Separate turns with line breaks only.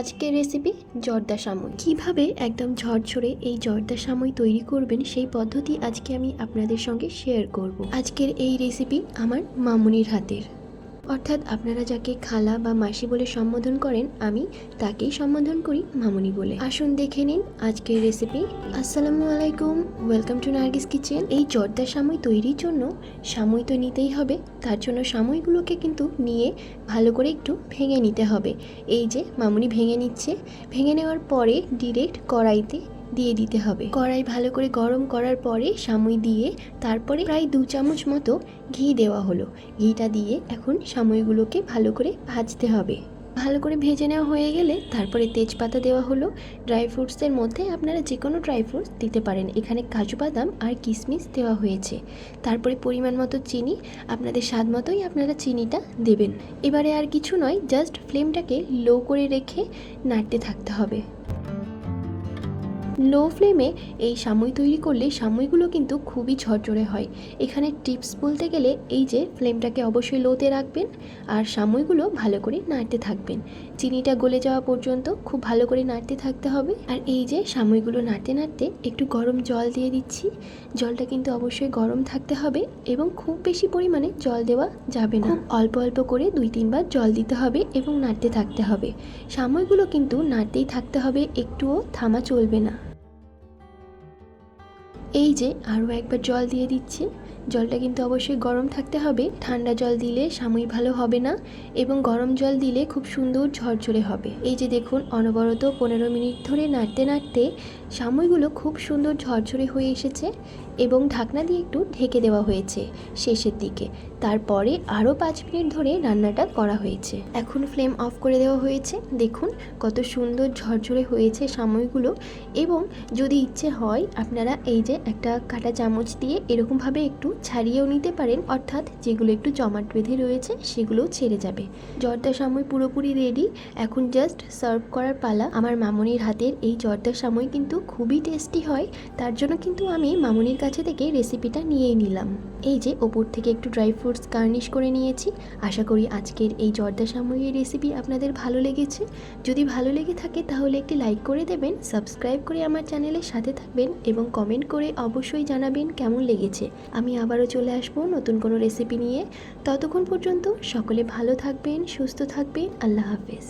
আজকের রেসিপি জর্দা সামুই। কীভাবে একদম ঝরঝরে এই জর্দা সামুই তৈরি করবেন সেই পদ্ধতি আজকে আমি আপনাদের সঙ্গে শেয়ার করব। আজকের এই রেসিপি আমার মামুনির হাতের। অর্থাৎ আপনারা যাকে খালা বা মাসি বলে সম্বোধন করেন, আমি তাকেই সম্বোধন করি মামুনি বলে। আসুন দেখে নিন আজকের রেসিপি আসসালামু আলাইকুম ওয়েলকাম টু নার্গিস কিচেন এই জর্দা সাময় তৈরির জন্য সাময় তো নিতেই হবে, তার জন্য সাময়গুলোকে কিন্তু নিয়ে ভালো করে একটু ভেঙে নিতে হবে। এই যে মামুনি ভেঙে নিচ্ছে, ভেঙে নেওয়ার পরে ডিরেক্ট কড়াইতে দিয়ে দিতে হবে। কড়াই ভালো করে গরম করার পরে সামুই দিয়ে তারপরে প্রায় দু চামচ মতো ঘি দেওয়া হলো। ঘিটা দিয়ে এখন সামুইগুলোকে ভালো করে ভাজতে হবে। ভালো করে ভেজে নেওয়া হয়ে গেলে তারপরে তেজপাতা দেওয়া হলো। ড্রাই ফ্রুটসের মধ্যে আপনারা যে কোনো ড্রাই ফ্রুটস দিতে পারেন। এখানে কাজু বাদাম আর কিশমিশ দেওয়া হয়েছে। তারপরে পরিমাণ মতো চিনি, আপনাদের স্বাদ মতোই আপনারা চিনিটা দেবেন। এবারে আর কিছু নয়, জাস্ট ফ্লেমটাকে লো করে রেখে নাড়তে থাকতে হবে। লো ফ্লেমে এই সামুই তৈরি করলে সামুইগুলো কিন্তু খুবই ঝরঝরে হয়। এখানে টিপস বলতে গেলে এই যে ফ্লেমটাকে অবশ্যই লোতে রাখবেন আর সামুইগুলো ভালো করে নাড়তে থাকবেন। চিনিটা গলে যাওয়া পর্যন্ত খুব ভালো করে নাড়তে থাকতে হবে। আর এই যে সামুইগুলো নাড়তে নাড়তে একটু গরম জল দিয়ে দিচ্ছি। জলটা কিন্তু অবশ্যই গরম থাকতে হবে এবং খুব বেশি পরিমাণে জল দেওয়া যাবে না। অল্প অল্প করে দুই তিনবার জল দিতে হবে এবং নাড়তে থাকতে হবে। সাময়গুলো কিন্তু নাড়তেই থাকতে হবে, একটুও থামা চলবে না। এই যে আরও একবার জল দিয়ে দিচ্ছি। জলটা কিন্তু অবশ্যই গরম থাকতে হবে। ঠান্ডা জল দিলে সাময়িক ভালো হবে না এবং গরম জল দিলে খুব সুন্দর ঝরঝরে হবে। এই যে দেখুন, অনবরত পনেরো মিনিট ধরে নাড়তে নাড়তে সাময়গুলো খুব সুন্দর ঝরঝরে হয়ে এসেছে এবং ঢাকনা দিয়ে একটু ঢেকে দেওয়া হয়েছে শেষের দিকে। তারপরে আরও পাঁচ মিনিট ধরে রান্নাটা করা হয়েছে। এখন ফ্লেম অফ করে দেওয়া হয়েছে। দেখুন, কত সুন্দর ঝরঝরে হয়েছে সাময়গুলো এবং যদি ইচ্ছে হয়, আপনারা এই যে একটা কাটা চামচ দিয়ে এরকমভাবে একটু ছাড়িয়েও নিতে পারেন, অর্থাৎ যেগুলো একটু জমাট বেঁধে রয়েছে সেগুলোও ছেড়ে যাবে। জর্দা সাময় পুরোপুরি রেডি এখন জাস্ট সার্ভ করার পালা। আমার মামনির হাতের এই জর্দা সাময় কিন্তু খুবই টেস্টি হয়। তার জন্য কিন্তু আমি মামনির কাছে থেকে রেসিপিটা নিয়েই নিলাম। এই যে, ওপর থেকে একটু ড্রাই ফ্রুটস গার্নিশ করে নিয়েছি। আশা করি আজকের এই জর্দা সাময়িক রেসিপি আপনাদের ভালো লেগেছে। যদি ভালো লেগে থাকে তাহলে একটি লাইক করে দেবেন সাবস্ক্রাইব করে আমার চ্যানেলের সাথে থাকবেন এবং কমেন্ট করে অবশ্যই জানাবেন কেমন লেগেছে। আমি আবারও চলে আসব নতুন কোনো রেসিপি নিয়ে। ততক্ষণ পর্যন্ত সকলে ভালো থাকবেন, সুস্থ থাকবেন। আল্লাহ হাফেজ।